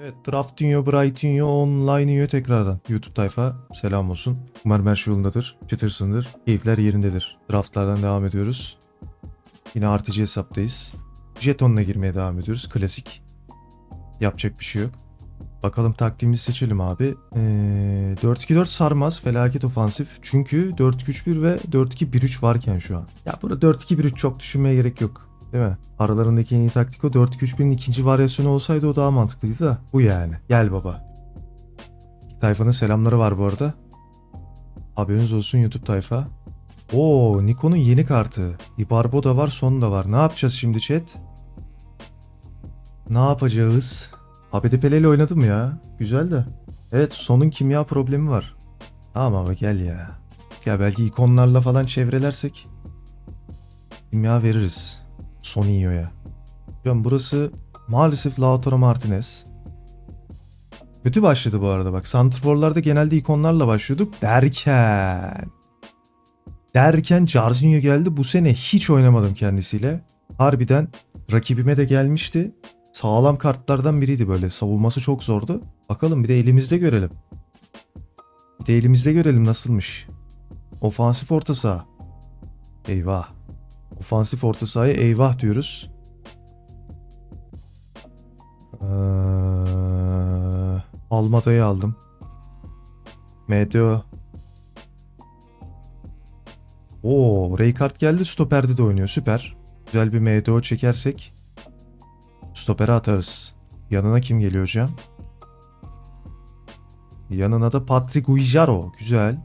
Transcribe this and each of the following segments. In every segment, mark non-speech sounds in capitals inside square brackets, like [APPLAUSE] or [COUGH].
Evet Draftinho, Brightinho, Online'yo tekrardan. YouTube tayfa selam olsun. Umarım her şey yolundadır. Çıtırsındır. Keyifler yerindedir. Draftlardan devam ediyoruz. Yine artıcı hesaptayız. Jetonla girmeye devam ediyoruz. Klasik. Yapacak bir şey yok. Bakalım taktiğimizi seçelim abi. Ee, 4-2-4 sarmaz. Felaket ofansif. Çünkü 4-2-3-1 ve 4-2-1-3 varken şu an. Ya burada 4-2-1-3 çok düşünmeye gerek yok. Değil mi? Aralarındaki en iyi taktik o 4-2-3-1'in ikinci varyasyonu olsaydı o daha mantıklıydı da. Bu yani. Gel baba. Tayfanın selamları var bu arada. Haberiniz olsun YouTube tayfa. Oo Nikon'un yeni kartı. Ibarbo da var son da var. Ne yapacağız şimdi chat? Ne yapacağız? ABDPL ile oynadım ya. Güzel de. Evet sonun kimya problemi var. Tamam ama gel ya. Ya belki ikonlarla falan çevrelersek kimya veririz. Soninho'ya. Hocam burası maalesef Lautaro Martinez. Kötü başladı bu arada bak. Santrforlarda genelde ikonlarla başlıyorduk derken. Derken Jarzinho geldi. Bu sene hiç oynamadım kendisiyle. Harbiden rakibime de gelmişti. Sağlam kartlardan biriydi böyle. Savunması çok zordu. Bakalım bir de elimizde görelim. Bir de elimizde görelim nasılmış. Ofansif orta saha. Eyvah. Ofansif orta sahaya eyvah diyoruz. Ee, Almada'yı aldım. MDO. Oo, Raykart geldi stoperde de oynuyor. Süper. Güzel bir MDO çekersek stopere atarız. Yanına kim geliyor hocam? Yanına da Patrick Guijaro. Güzel.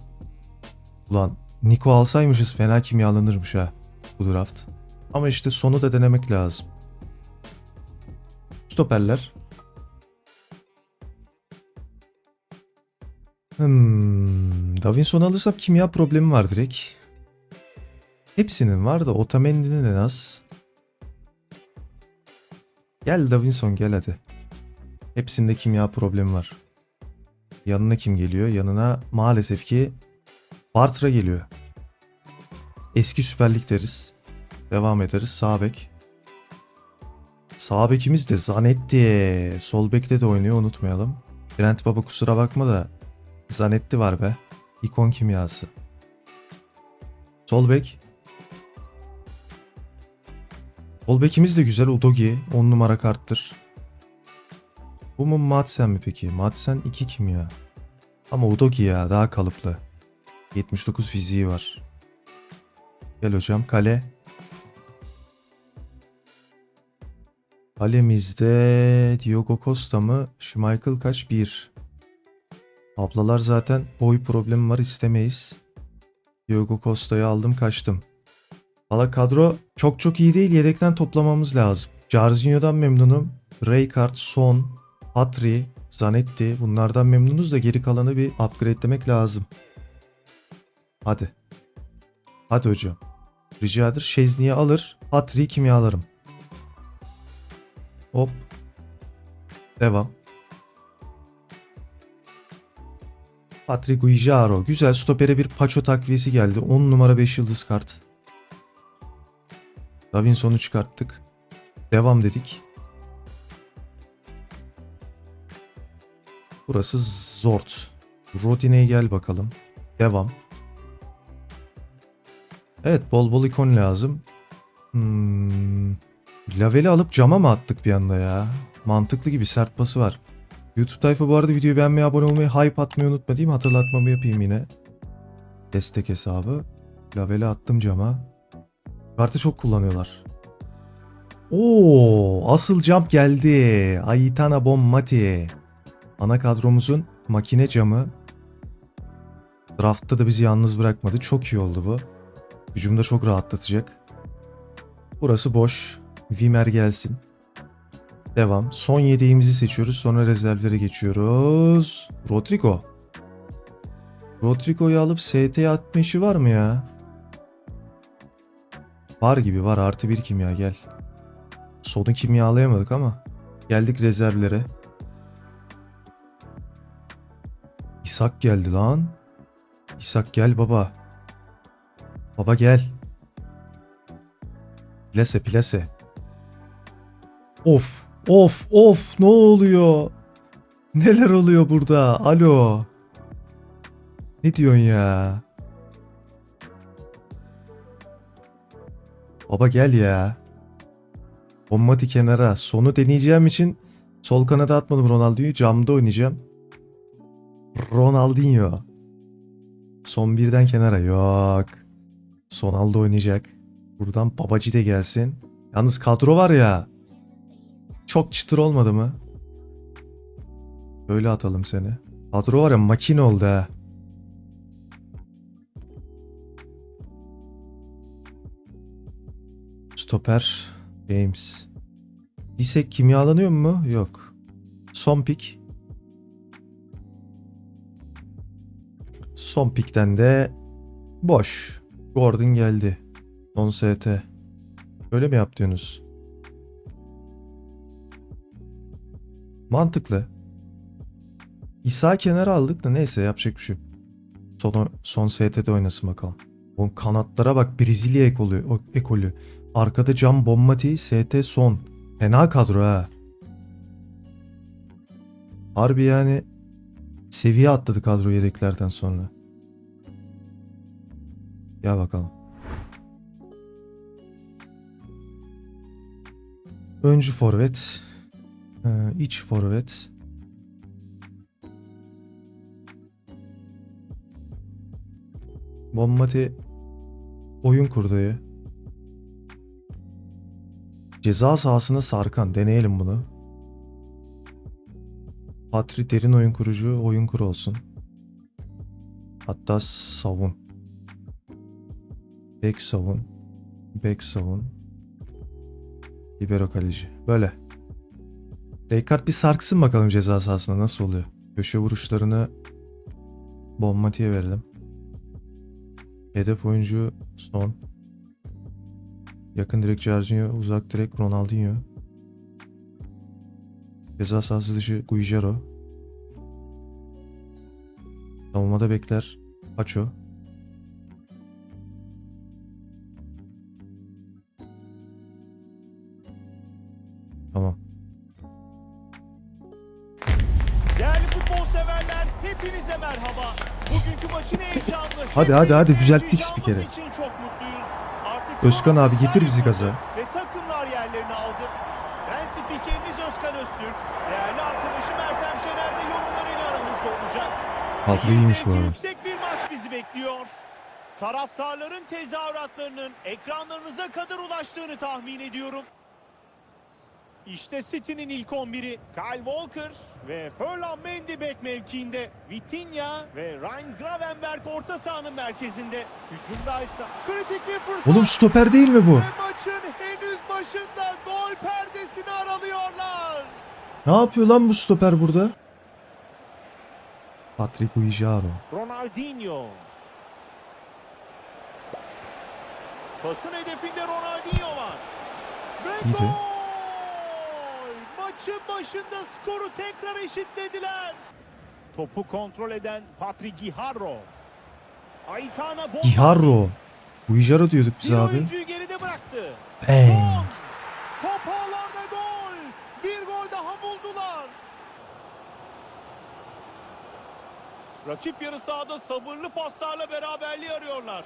Ulan Nico alsaymışız fena kimyalanırmış ha bu draft. Ama işte sonu da denemek lazım. Stoperler. Hmm, Davinson alırsam kimya problemi var direkt. Hepsinin var da Otamendi'nin en az. Gel Davinson gel hadi. Hepsinde kimya problemi var. Yanına kim geliyor? Yanına maalesef ki Bartra geliyor. Eski Süper Lig deriz. Devam ederiz. Sağ bek. Sağ bekimiz de Zanetti. Sol bekte de oynuyor unutmayalım. Trent Baba kusura bakma da Zanetti var be. İkon kimyası. Sol bek. Sol bekimiz de güzel. Udogi 10 numara karttır. Bu mu Madsen mi peki? Madsen 2 kimya. Ama Udogi ya daha kalıplı. 79 fiziği var. Gel hocam kale. Kalemizde Diogo Costa mı? Schmeichel kaç? 1. Ablalar zaten boy problemi var istemeyiz. Diogo Costa'yı aldım kaçtım. Valla kadro çok çok iyi değil yedekten toplamamız lazım. Jarzinho'dan memnunum. Raykart, Son, Patri, Zanetti bunlardan memnunuz da geri kalanı bir upgrade'lemek lazım. Hadi. Hadi hocam. Rica ederim. Şezni'yi alır. Patrick'i kimyalarım. Hop. Devam. Patrick Guijaro. Güzel. Stopere bir Paço takviyesi geldi. 10 numara 5 yıldız kart. Davinson'u çıkarttık. Devam dedik. Burası Zort. Rodine'ye gel bakalım. Devam. Evet bol bol ikon lazım. Hmm. Laveli alıp cama mı attık bir anda ya? Mantıklı gibi sert pası var. YouTube tayfa bu arada videoyu beğenmeyi, abone olmayı, hype atmayı unutma değil mi? Hatırlatmamı yapayım yine. Destek hesabı. Laveli attım cama. Kartı çok kullanıyorlar. Oo, asıl jump geldi. Aitana Bommati. Ana kadromuzun makine camı. Draft'ta da bizi yalnız bırakmadı. Çok iyi oldu bu. Hücumda çok rahatlatacak. Burası boş. Vimer gelsin. Devam. Son yedeğimizi seçiyoruz. Sonra rezervlere geçiyoruz. Rodrigo. Rodrigo'yu alıp ST'ye atma var mı ya? Var gibi var. Artı bir kimya gel. Sonu kimyalayamadık ama. Geldik rezervlere. İshak geldi lan. İshak gel baba. Baba gel. Plase plase. Of of of ne oluyor? Neler oluyor burada? Alo. Ne diyorsun ya? Baba gel ya. Bommati kenara. Sonu deneyeceğim için sol kanada atmadım Ronaldinho'yu. Camda oynayacağım. Ronaldinho. Son birden kenara. Yok. Sonaldo oynayacak. Buradan Babacı da gelsin. Yalnız kadro var ya. Çok çıtır olmadı mı? Böyle atalım seni. Kadro var ya makine oldu ha. Stoper James. Bisek kimyalanıyor mu? Yok. Son pik. Son pikten de boş. Gordon geldi. Son ST. Öyle mi yaptınız? Mantıklı. İsa kenara aldık da neyse yapacak bir şey yok. Son, son ST'de oynasın bakalım. O kanatlara bak Brezilya ekolü, ekolü. Arkada Can Bommati, ST son. Fena kadro ha. Harbi yani seviye atladı kadro yedeklerden sonra. Ya bakalım. Öncü forvet. Ee, iç forvet. Bommati oyun kurduyu. Ceza sahasına sarkan. Deneyelim bunu. Patri derin oyun kurucu oyun kuru olsun. Hatta savun. Back savun. Back savun. Libero kaleci. Böyle. Rijkaard bir sarksın bakalım ceza sahasında nasıl oluyor. Köşe vuruşlarını Bommati'ye verelim. Hedef oyuncu son. Yakın direkt Jorginho, uzak direkt Ronaldinho. Ceza sahası dışı Guijaro. Savunmada bekler Paço. Hadi, hadi, hadi, düzelttik spikeri. Özkan abi, getir bizi gaza. Ve takımlar yerlerini aldı. Ben spikeriniz Özkan Öztürk. Değerli arkadaşım Ertem Şener de yorumlarıyla aramızda olacak. İyiymiş bu arada. Yüksek bir maç bizi bekliyor. Taraftarların tezahüratlarının ekranlarınıza kadar ulaştığını tahmin ediyorum. İşte City'nin ilk 11'i Kyle Walker ve Ferland Mendy bek mevkiinde. Vitinha ve Ryan Gravenberg orta sahanın merkezinde. Hücumdaysa kritik bir fırsat. Oğlum stoper değil mi bu? Ve maçın henüz başında gol perdesini aralıyorlar. Ne yapıyor lan bu stoper burada? Patrick Guijaro. Ronaldinho. Pasın hedefinde Ronaldinho var. Ve İyiydi. gol! Maçın başında skoru tekrar eşitlediler. Topu kontrol eden Patrick Guijarro. Aitana. Guijaro. Guijaro diyorduk biz Bir abi. oyuncuyu geride bıraktı. Son. Top ağlarda gol. Bir gol daha buldular. Rakip yarı sahada sabırlı paslarla beraberliği arıyorlar.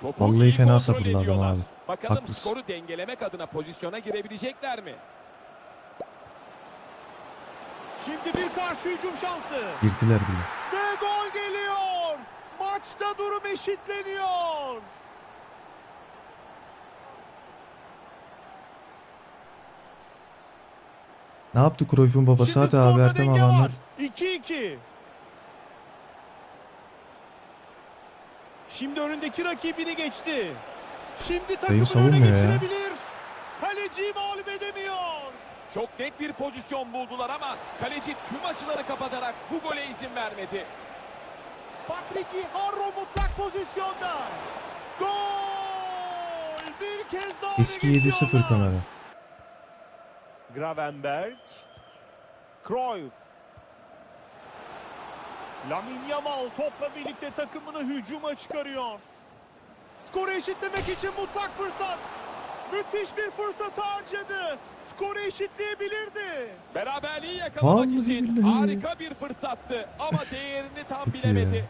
Topu Vallahi fena sabırlı adam abi. Bakalım Haklısın. skoru dengelemek adına pozisyona girebilecekler mi? Şimdi bir karşı hücum şansı. Girdiler bile. Ve gol geliyor. Maçta durum eşitleniyor. Ne yaptı Cruyff'un babası? Şimdi Hadi abi Ertem alanlar. var. 2-2. Şimdi önündeki rakibini geçti. Şimdi takımını öne savunmuyor ya. geçirebilir. Kaleciyi mağlup. Çok net bir pozisyon buldular ama kaleci tüm açıları kapatarak bu gole izin vermedi. Patrick Harro mutlak pozisyonda. Gol! Bir kez daha Eski 7-0 geçiyorlar. kamera. Gravenberg. Cruyff. Lamine Yamal topla birlikte takımını hücuma çıkarıyor. Skoru eşitlemek için mutlak fırsat. Müthiş bir fırsat harcadı. Skoru eşitleyebilirdi. Beraberliği yakalamak Vallahi için billahi. harika bir fırsattı ama değerini tam Çok iyi bilemedi.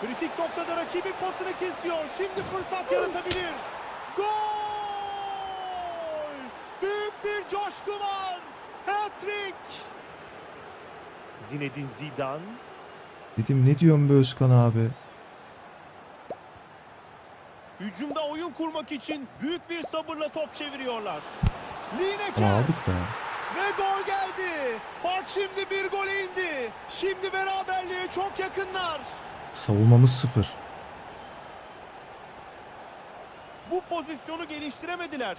Kritik noktada rakibin pasını kesiyor. Şimdi fırsat yaratabilir. Gol! Büyük bir coşku var. Hat-trick. Zinedine Zidane. Dedim ne diyorsun be Özkan abi? Hücumda oyun kurmak için büyük bir sabırla top çeviriyorlar. Lineker aldık be. ve gol geldi. Fark şimdi bir gole indi. Şimdi beraberliğe çok yakınlar. Savunmamız sıfır. Bu pozisyonu geliştiremediler.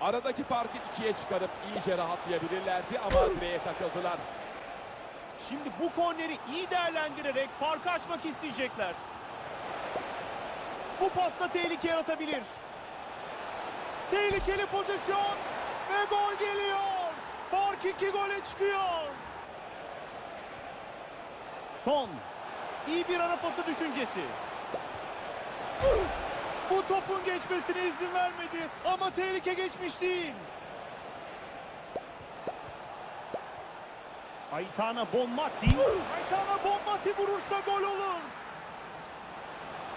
Aradaki farkı ikiye çıkarıp iyice rahatlayabilirlerdi ama direğe takıldılar. Şimdi bu korneri iyi değerlendirerek farkı açmak isteyecekler. Bu pasla tehlike yaratabilir. Tehlikeli pozisyon ve gol geliyor. Fark iki gole çıkıyor. Son. İyi bir ara pası düşüncesi. Bu topun geçmesine izin vermedi ama tehlike geçmiş değil. Aytana Bonmati. Aytana Bonmati vurursa gol olur.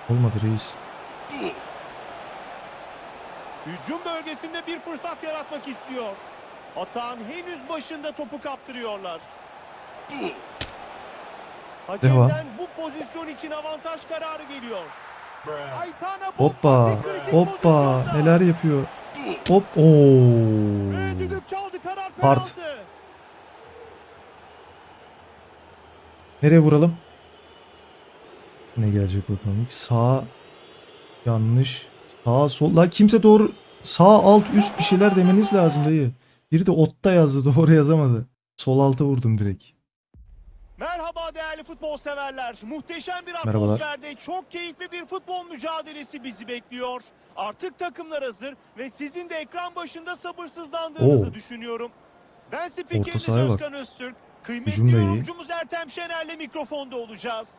Olmadı reis. Hücum bölgesinde bir fırsat yaratmak istiyor. Atağın henüz başında topu kaptırıyorlar. Hakemden bu pozisyon için avantaj kararı geliyor. Aytana Hoppa. Hoppa. Neler yapıyor? Hop. Oo. Ve düdük çaldı karar Part. Nereye vuralım? Ne gelecek bakalım. Sağ yanlış. Sağ sol. La kimse doğru sağ alt üst bir şeyler demeniz lazım dayı. Biri de otta yazdı [LAUGHS] doğru yazamadı. Sol alta vurdum direkt. Merhaba değerli futbol severler. Muhteşem bir Merhabalar. atmosferde çok keyifli bir futbol mücadelesi bizi bekliyor. Artık takımlar hazır ve sizin de ekran başında sabırsızlandığınızı Oo. düşünüyorum. Ben spikeriniz sahaya bak. Özkan Öztürk. Kıymetli Hücum da iyi. yorumcumuz Ertem Şener'le mikrofonda olacağız.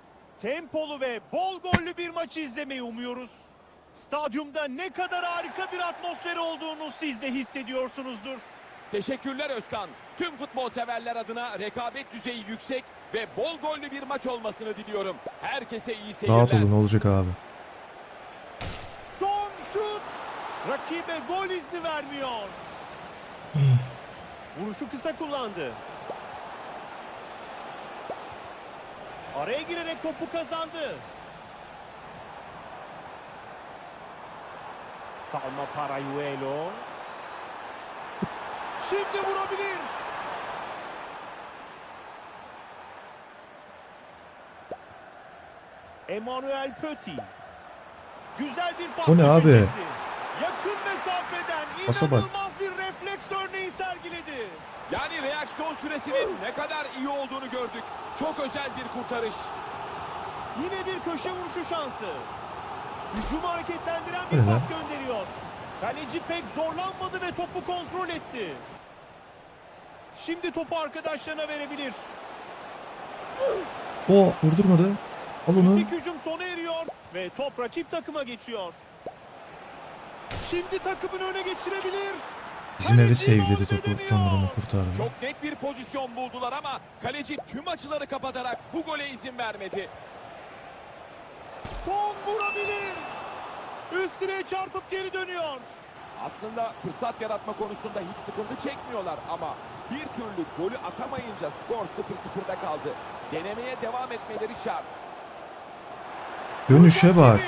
Tempolu ve bol gollü bir maçı izlemeyi umuyoruz. Stadyumda ne kadar harika bir atmosfer olduğunu siz de hissediyorsunuzdur. Teşekkürler Özkan. Tüm futbol severler adına rekabet düzeyi yüksek ve bol gollü bir maç olmasını diliyorum. Herkese iyi seyirler. Rahat olun olacak abi. Son şut. Rakibe gol izni vermiyor. Vuruşu kısa kullandı. Araya girerek topu kazandı. Salma Parayuelo. Şimdi vurabilir. Emmanuel Petit. Güzel bir pas O ne abi? Yakın mesafeden Pasa bak. inanılmaz bir refleks örneği sergiledi. Yani reaksiyon süresinin ne kadar iyi olduğunu gördük. Çok özel bir kurtarış. Yine bir köşe vuruşu şansı. Hücumu hareketlendiren bir pas gönderiyor. Kaleci pek zorlanmadı ve topu kontrol etti. Şimdi topu arkadaşlarına verebilir. O vurdurmadı. Al onu. İlk hücum sona eriyor ve top rakip takıma geçiyor. Şimdi takımını öne geçirebilir. Bizim evi Kaleci sevledi topu. Tanrı'nı kurtardı. Çok net bir pozisyon buldular ama kaleci tüm açıları kapatarak bu gole izin vermedi. Son vurabilir. Üst direğe çarpıp geri dönüyor. Aslında fırsat yaratma konusunda hiç sıkıntı çekmiyorlar ama bir türlü golü atamayınca skor 0-0'da kaldı. Denemeye devam etmeleri şart. Dönüşe bak.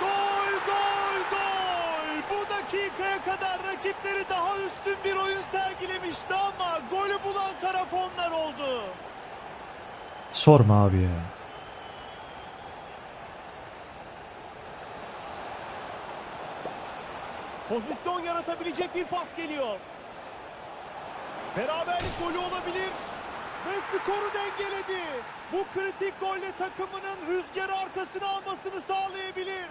Gol gol gol. Bu dakikaya kadar rakipleri daha üstün bir oyun sergilemişti ama golü bulan taraf onlar oldu. Sorma abi ya. Pozisyon yaratabilecek bir pas geliyor. Beraberlik golü olabilir. Ve skoru dengeledi. Bu kritik golle takımının rüzgarı arkasına almasını sağlayabilir.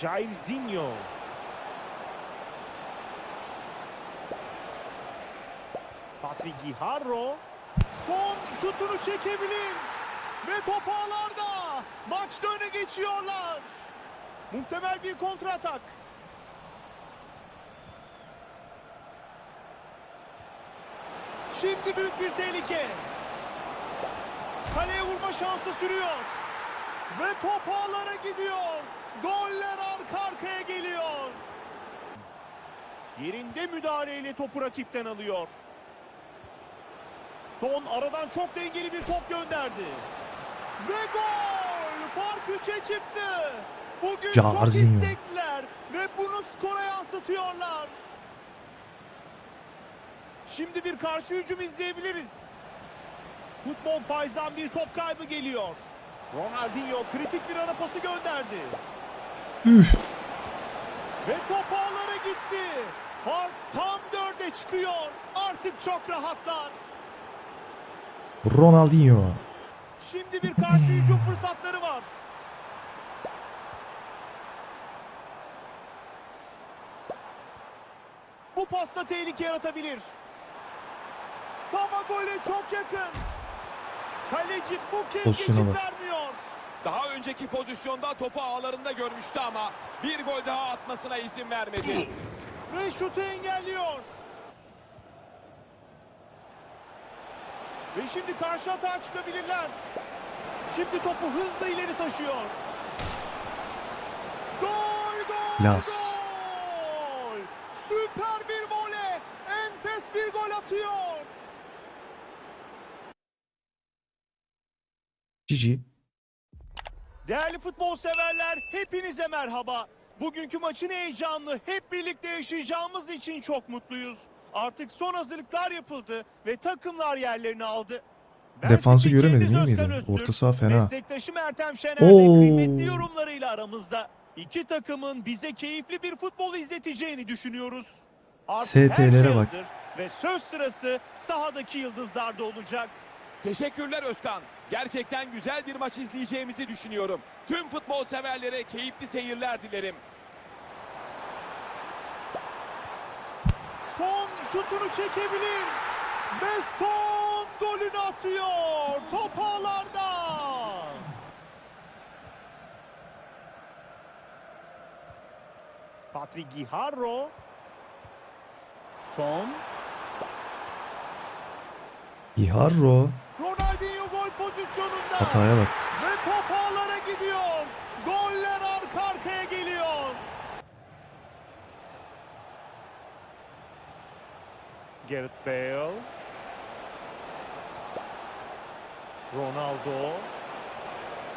Jairzinho. Patrick Guijarro. Son şutunu çekebilir. Ve top ağlarda. Maçta öne geçiyorlar. Muhtemel bir kontratak. Şimdi büyük bir tehlike. Kaleye vurma şansı sürüyor. Ve top ağlara gidiyor. Goller arka arkaya geliyor. Yerinde müdahaleyle topu rakipten alıyor. Son aradan çok dengeli bir top gönderdi. Ve gol! Fark 3'e çıktı. Bugün çok Jarzinho. istekliler ve bunu skora yansıtıyorlar. Şimdi bir karşı hücum izleyebiliriz. Futbol Payz'dan bir top kaybı geliyor. Ronaldinho kritik bir ara pası gönderdi. Üf. Ve top ağlara gitti. Fark tam dörde çıkıyor. Artık çok rahatlar. Ronaldinho. Şimdi bir karşı hücum fırsatları var. Bu pasta tehlike yaratabilir. Sama gole çok yakın. Kaleci bu kez Pozisyona geçit bak. vermiyor. Daha önceki pozisyonda topu ağlarında görmüştü ama bir gol daha atmasına izin vermedi. Ve şutu engelliyor. Ve şimdi karşı atağa çıkabilirler. Şimdi topu hızla ileri taşıyor. Gol gol Las. gol. Süper bir vole. Enfes bir gol atıyor. Cici. Değerli futbol severler hepinize merhaba. Bugünkü maçın heyecanlı hep birlikte yaşayacağımız için çok mutluyuz. Artık son hazırlıklar yapıldı ve takımlar yerlerini aldı. Ben Defansı göremedim iyi Özkan miydi? Orta saha fena. Meslektaşım Ertem Şener Oo. de kıymetli yorumlarıyla aramızda. İki takımın bize keyifli bir futbol izleteceğini düşünüyoruz. Artık her ST'lere şey bak. hazır ve söz sırası sahadaki yıldızlarda olacak. Teşekkürler Özkan. Gerçekten güzel bir maç izleyeceğimizi düşünüyorum. Tüm futbol severlere keyifli seyirler dilerim. Son şutunu çekebilir. Ve son golünü atıyor. Top ağlarda. Patrick Guijarro. Son. Iharro. Ronaldinho gol pozisyonunda. Hataya bak. Ve top ağlara gidiyor. Goller arka arkaya geliyor. Gareth Bale. Ronaldo.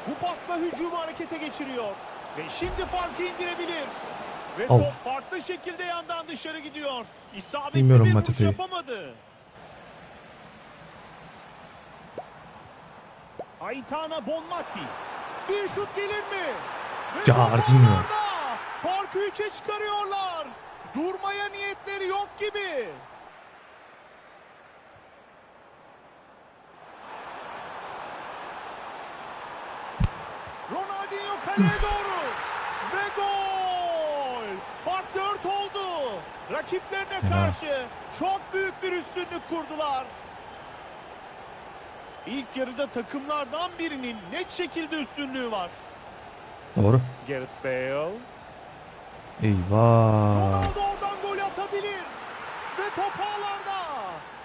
Bu pasla hücumu harekete geçiriyor. Ve şimdi farkı indirebilir. Ve Out. top farklı şekilde yandan dışarı gidiyor. İsabetli Bilmiyorum bir vuruş yapamadı. Aitana Bonmati. Bir şut gelir mi? Ve Jarzinho. Farkı 3'e çıkarıyorlar. Durmaya niyetleri yok gibi. Ronaldinho kaleye doğru. Ve gol. Fark 4 oldu. Rakiplerine Fena. karşı çok büyük bir üstünlük kurdular. İlk yarıda takımlardan birinin net şekilde üstünlüğü var. Doğru. Gareth Bale. Eyvah. Ronaldo oradan gol atabilir. Ve top ağlarda.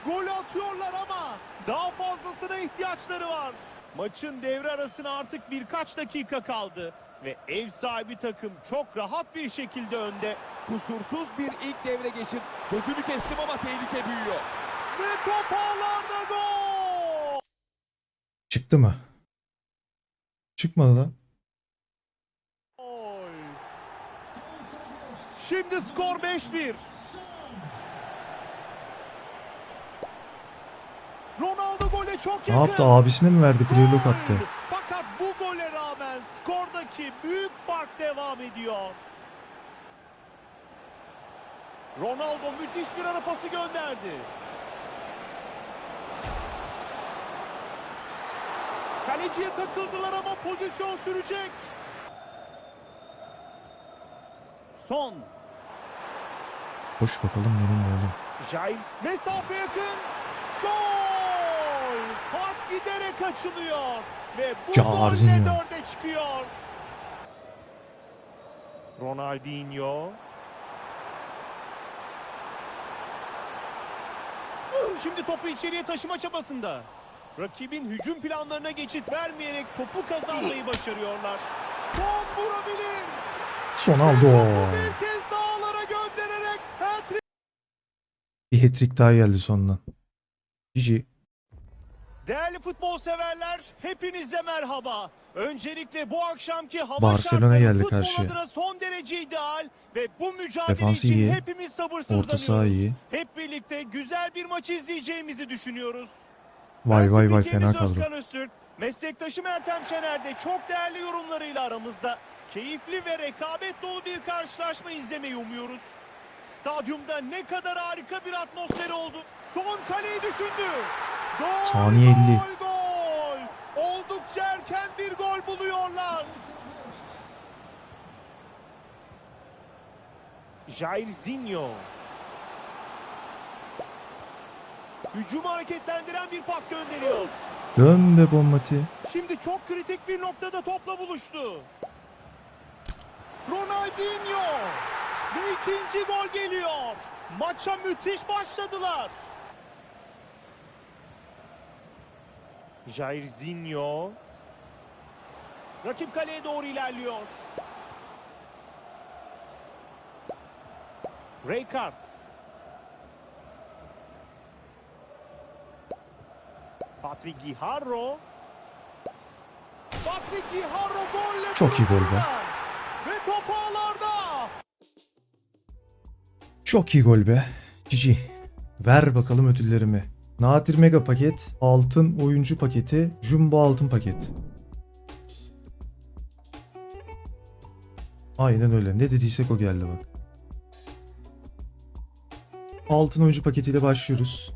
Gol atıyorlar ama daha fazlasına ihtiyaçları var. Maçın devre arasına artık birkaç dakika kaldı. Ve ev sahibi takım çok rahat bir şekilde önde. Kusursuz bir ilk devre geçir. Sözünü kestim ama tehlike büyüyor. Ve top ağlarda gol. Çıktı mı? Çıkmadı lan. Gol. Şimdi skor 5-1. Ronaldo çok Ne yakın. yaptı? Abisine mi verdi? Prelock Gol! attı. Fakat bu gole rağmen skordaki büyük fark devam ediyor. Ronaldo müthiş bir ara pası gönderdi. Kaleciye takıldılar ama pozisyon sürecek. Son. Koş bakalım benim oğlum. Jair mesafe yakın. Gol! Fark giderek açılıyor. Ve bu golle dörde çıkıyor. Ronaldinho. Şimdi topu içeriye taşıma çabasında. Rakibin hücum planlarına geçit vermeyerek topu kazanmayı başarıyorlar. Son vurabilir. Son aldı topu bir kez daha ağlara göndererek hat-trick Bir hat-trick daha geldi sonundan. Cici. Değerli futbol severler, hepinize merhaba. Öncelikle bu akşamki hava Barcelona geldi futbol karşıya. adına son derece ideal ve bu mücadele Defansı için iyi. hepimiz sabırsızlanıyoruz. Orta saha iyi. Hep birlikte güzel bir maç izleyeceğimizi düşünüyoruz. Vay vay vay fena kadro. Özkan Öztürk, meslektaşım Ertem Şener de çok değerli yorumlarıyla aramızda. Keyifli ve rekabet dolu bir karşılaşma izlemeyi umuyoruz. Stadyumda ne kadar harika bir atmosfer oldu. Son kaleyi düşündü. Saniye 50. gol, gol. Oldukça erken bir gol buluyorlar. Jairzinho. Hücumu hareketlendiren bir pas gönderiyor. Dön be bombati. Şimdi çok kritik bir noktada topla buluştu. Ronaldinho. Ve ikinci gol geliyor. Maça müthiş başladılar. Jairzinho. Rakip kaleye doğru ilerliyor. Rijkaard. Patrick Guijarro. Patrick Guijarro golle Çok iyi gol be. Ve top ağlarda. Çok iyi gol be. Cici. Ver bakalım ödüllerimi. Nadir Mega paket, altın oyuncu paketi, Jumbo altın paket. Aynen öyle. Ne dediysek o geldi bak. Altın oyuncu paketiyle başlıyoruz.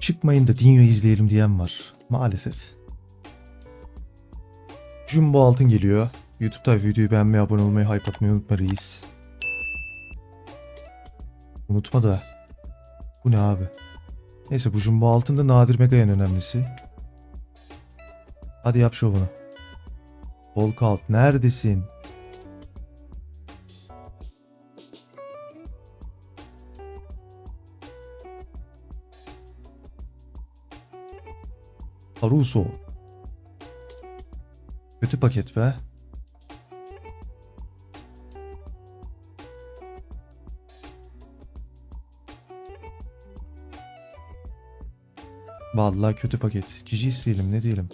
Çıkmayın da Dinho izleyelim diyen var. Maalesef. Jumbo altın geliyor. YouTube'da videoyu beğenmeyi, abone olmayı, hype atmayı unutma reis. Unutma da. Bu ne abi? Neyse bu jumbo altında nadir mega en önemlisi. Hadi yap şovunu. Volkout neredesin? Caruso. Kötü paket be. Vallahi kötü paket. Cici isteyelim ne diyelim.